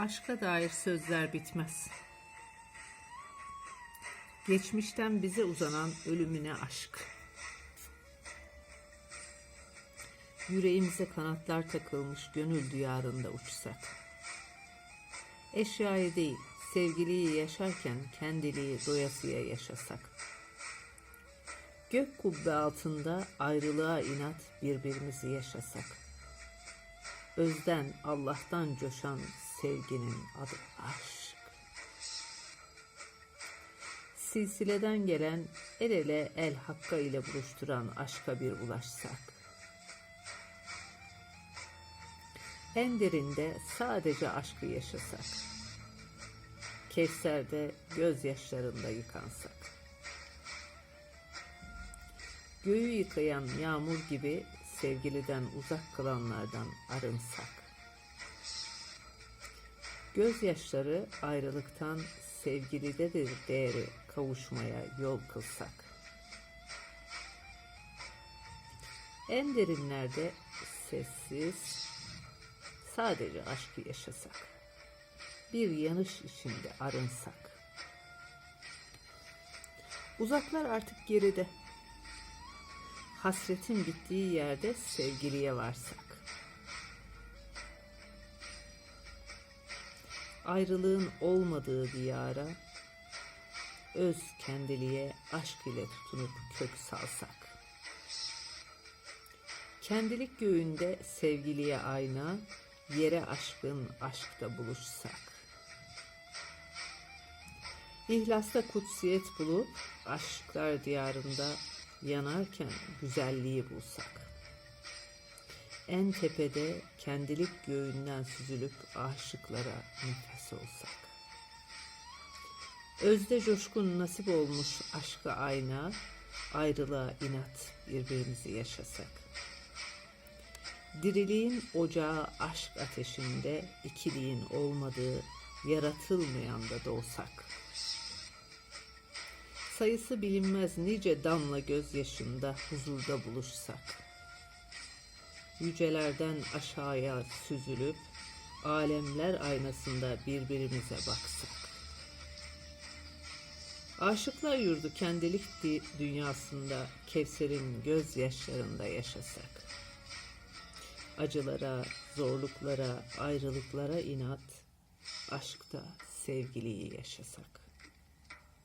Aşka dair sözler bitmez. Geçmişten bize uzanan ölümüne aşk. Yüreğimize kanatlar takılmış gönül diyarında uçsak. Eşyayı değil, sevgiliyi yaşarken kendiliği doyasıya yaşasak. Gök kubbe altında ayrılığa inat birbirimizi yaşasak. Özden Allah'tan coşan sevginin adı aşk. Silsileden gelen el ele el hakka ile buluşturan aşka bir ulaşsak. En derinde sadece aşkı yaşasak. Kevser'de gözyaşlarında yıkansak. Göğü yıkayan yağmur gibi sevgiliden uzak kılanlardan arınsak. Gözyaşları ayrılıktan sevgilidedir değeri kavuşmaya yol kılsak. En derinlerde sessiz, sadece aşkı yaşasak. Bir yanış içinde arınsak. Uzaklar artık geride. Hasretin bittiği yerde sevgiliye varsak. Ayrılığın olmadığı diyara öz kendiliğe aşk ile tutunup kök salsak. Kendilik göğünde sevgiliye ayna, yere aşkın aşkta buluşsak. İhlasta kutsiyet bulup aşklar diyarında yanarken güzelliği bulsak. En tepede kendilik göğünden süzülüp aşıklara nefes olsak. Özde coşkun nasip olmuş aşka ayna, ayrılığa inat birbirimizi yaşasak. Diriliğin ocağı aşk ateşinde ikiliğin olmadığı yaratılmayan da doğsak. Sayısı bilinmez nice damla gözyaşında huzurda buluşsak. Yücelerden aşağıya süzülüp alemler aynasında birbirimize baksak. Aşıklar yurdu kendilik di- dünyasında Kevser'in gözyaşlarında yaşasak. Acılara, zorluklara, ayrılıklara inat, aşkta sevgiliyi yaşasak.